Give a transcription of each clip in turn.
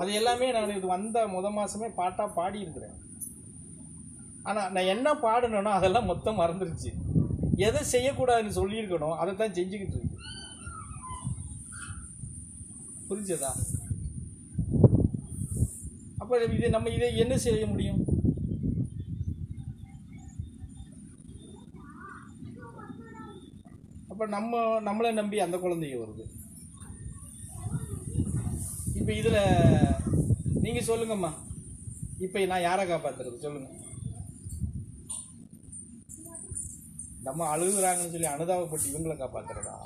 அது எல்லாமே நான் இது வந்த முத மாதமே பாட்டாக பாடியிருக்கிறேன். ஆனால் நான் என்ன பாடணும்னா அதெல்லாம் மொத்தம் மறந்துருச்சு. எதை செய்யக்கூடாதுன்னு சொல்லியிருக்கணும் அதை தான் செஞ்சுக்கிட்டு இருக்கு புரிஞ்சதா? அப்போ இது நம்ம இதை என்ன செய்ய முடியும்? அப்போ நம்ம நம்மளை நம்பி அந்த குழந்தைங்க வருது. இப்போ இதில் நீங்கள் சொல்லுங்கம்மா. இப்போ நான் யாரை காப்பாற்றுறது சொல்லுங்கள் நம்ம அழுகுறாங்கன்னு சொல்லி அனுதாபப்பட்டு இவங்களை காப்பாத்துறதா?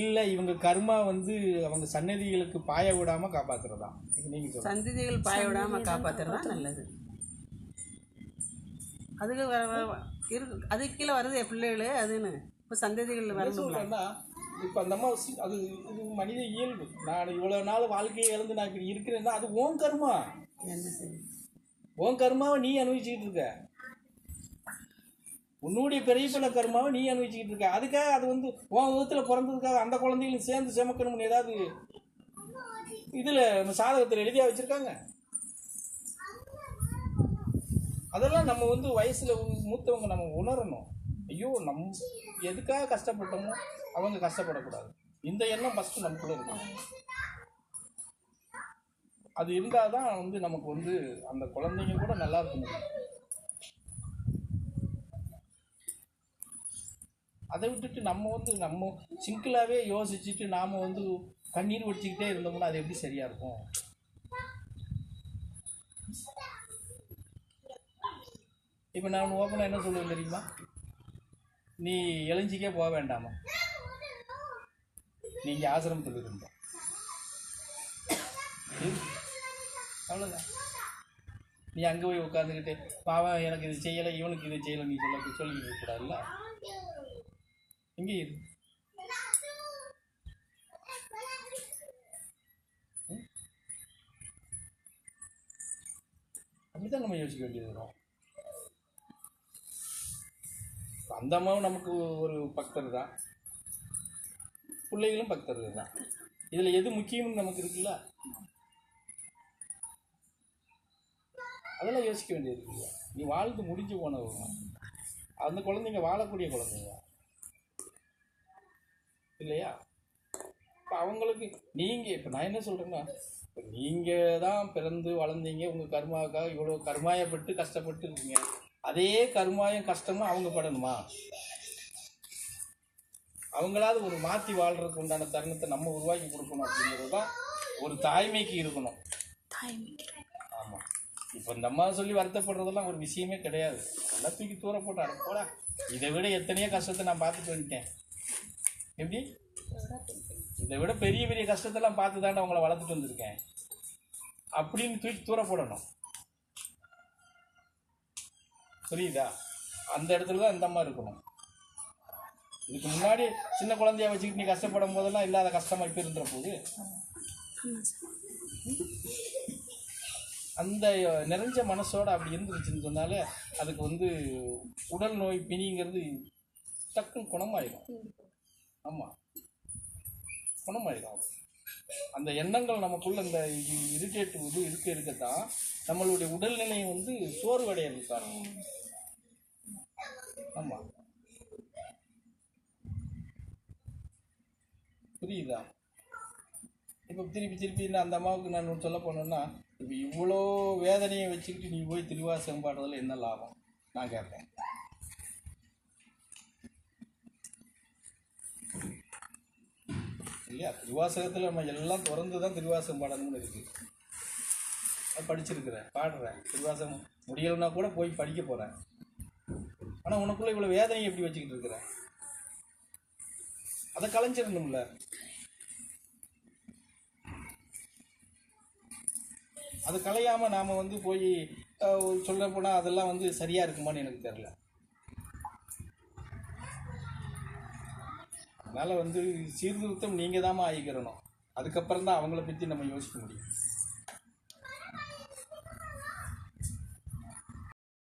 இல்லை இவங்க கர்மா வந்து அவங்க சன்னதிகளுக்கு பாய விடாமல் காப்பாத்துறதா? இது நீங்கள் சொல்லுங்க. சந்ததிகள் பாய விடாம காப்பாத்துறது தான் நல்லது. அதுக்கு வர இருக்கு அதுக்கு கீழே வருது என் பிள்ளைகளு அதுன்னு. இப்போ சந்ததிகள் சொல்றேன்னா இப்போ அந்த அம்மா அது இது மனித இயல்பு. நான் இவ்வளோ நாள் வாழ்க்கையை இழந்து நான் இப்படி இருக்கிறேன்னா அது ஓன் கர்மா. உன் கர்மாவை நீ அனுபவிச்சுக்கிட்டு இருக்க. உன்னுடைய பெரியப்பன கர்மாவை நீ அனுபவிச்சுக்கிட்டு இருக்க. அதுக்காக அது வந்து உன் விதத்தில் பிறந்ததுக்காக அந்த குழந்தைகளும் சேர்ந்து சுமக்கணும்னு ஏதாவது இதில் நம்ம சாதகத்தில் எழுதியா வச்சுருக்காங்க? அதெல்லாம் நம்ம வந்து வயசில் மூத்தவங்க நம்ம உணரணும். ஐயோ நம் எதுக்காக கஷ்டப்பட்டோமோ அவங்க கஷ்டப்படக்கூடாது. இந்த எண்ணம் ஃபஸ்ட்டு நமக்குள்ளே இருக்கணும். அது இருந்தால் தான் வந்து நமக்கு வந்து அந்த குழந்தைங்க கூட நல்லா இருக்க முடியும். அதை விட்டுட்டு நம்ம வந்து நம்ம சிங்கிளாகவே யோசிச்சுட்டு நாம் வந்து கண்ணீர் வடிச்சுக்கிட்டே இருந்தோம்னா அது எப்படி சரியாக இருக்கும்? இப்போ நான் ஓப்பனாக என்ன சொல்லுவேன் தெரியுமா? நீ எழிஞ்சிக்கே போக வேண்டாமா? நீங்கள் ஆசிரமத்தில் இருந்த அவ்வளோதான் நீ அங்கே போய் உட்காந்துக்கிட்டு பாவம் எனக்கு இது செய்யலை இவனுக்கு இது செய்யலை நீ சொல்ல சொல்லிக்கிட்டு இருக்கக்கூடாதுல்ல? இங்கே இரு. அப்படிதான் நம்ம யோசிக்க வேண்டியது வரும். அந்த அம்மாவும் நமக்கு ஒரு பக்தர் தான். பிள்ளைகளும் பக்தர்கள் தான். இதில் எது முக்கியம்னு நமக்கு இருக்குல்ல? அதெல்லாம் யோசிக்க வேண்டியது இருக்குல்ல நீ வாழ்ந்து முடிஞ்சு போனவங்க. அந்த குழந்தைங்க வாழக்கூடிய குழந்தைங்க. இல்லையா? இப்போ அவங்களுக்கு நீங்கள் இப்போ நான் என்ன சொல்கிறேன்னா இப்போ நீங்கள் தான் பிறந்து வளர்ந்தீங்க. உங்கள் கர்மாவுக்காக இவ்வளோ கர்மாயப்பட்டு கஷ்டப்பட்டு இருக்கீங்க. அதே கர்மாயம் கஷ்டமும் அவங்க படணுமா? அவங்களாவது ஒரு மாற்றி வாழ்றதுக்கு உண்டான தருணத்தை நம்ம உருவாக்கி கொடுக்கணும் அப்படிங்கிறது தான் ஒரு தாய்மைக்கு இருக்கணும். ஆமாம் இப்போ இந்த அம்மா சொல்லி வருத்தப்படுறதெல்லாம் ஒரு விஷயமே கிடையாது. எல்லாம் தூக்கி தூர போட்டாரு போடா. இதை விட எத்தனையோ கஷ்டத்தை நான் பார்த்துட்டு வந்துட்டேன். எப்படி? இதை விட பெரிய பெரிய கஷ்டத்தெல்லாம் பார்த்து தாண்டா உங்களை வளர்த்துட்டு வந்திருக்கேன். அப்படின்னு தூக்கி தூர போடணும். புரியுதா? அந்த இடத்துல தான் இந்த மாதிரி இருக்கணும். இதுக்கு முன்னாடி சின்ன குழந்தைய வச்சுக்கிட்டு நீ கஷ்டப்படும் போதெல்லாம் இல்லாத கஷ்டமாக இப்போ இருந்துற போது? அந்த நிறைஞ்ச மனசோட அப்படி இருந்துருச்சுன்னு சொன்னாலே அதுக்கு வந்து உடல் நோய் பிணிங்கிறது டக்குன்னு குணமாயிடும் ஆமாம் குணமாயிடும் அந்த எண்ணங்கள் நமக்குள்ள இந்த இரிட்டேட் இது இருக்க இருக்கத்தான் நம்மளுடைய உடல்நிலை வந்து சோர்வடையிறது காரணம் ஆமா. புரியுதா? இப்போ திருப்பி திருப்பி நான் அந்த அம்மாவுக்கு நான் சொல்ல போனேன்னா இப்போ இவ்வளோ வேதனையை வச்சுக்கிட்டு நீ போய் திருவாசகம் பாடுறதுல என்ன லாபம்? நான் கேட்பேன் இல்லையா? திருவாசகத்தில் நம்ம எல்லாம் திறந்து தான் திருவாசகம் பாடணும்னு இருக்கு. நான் படிச்சிருக்கிறேன் பாடுறேன். திருவாசகம் முடியலைன்னா கூட போய் படிக்க போகிறேன் ஆனால் உனக்குள்ள இவ்வளோ வேதனை எப்படி வச்சுக்கிட்டு இருக்கிறேன் அதை கலைஞ்சிடணும்ல. அது கலையாமல் நாம் வந்து போய் சொல்ல போனால் அதெல்லாம் வந்து சரியாக இருக்குமான்னு எனக்கு தெரில அதனால் வந்து சீர்திருத்தம் நீங்கள் தான் ஆகிக்கிறணும். அதுக்கப்புறம் தான் அவங்கள பற்றி நம்ம யோசிக்க முடியும்.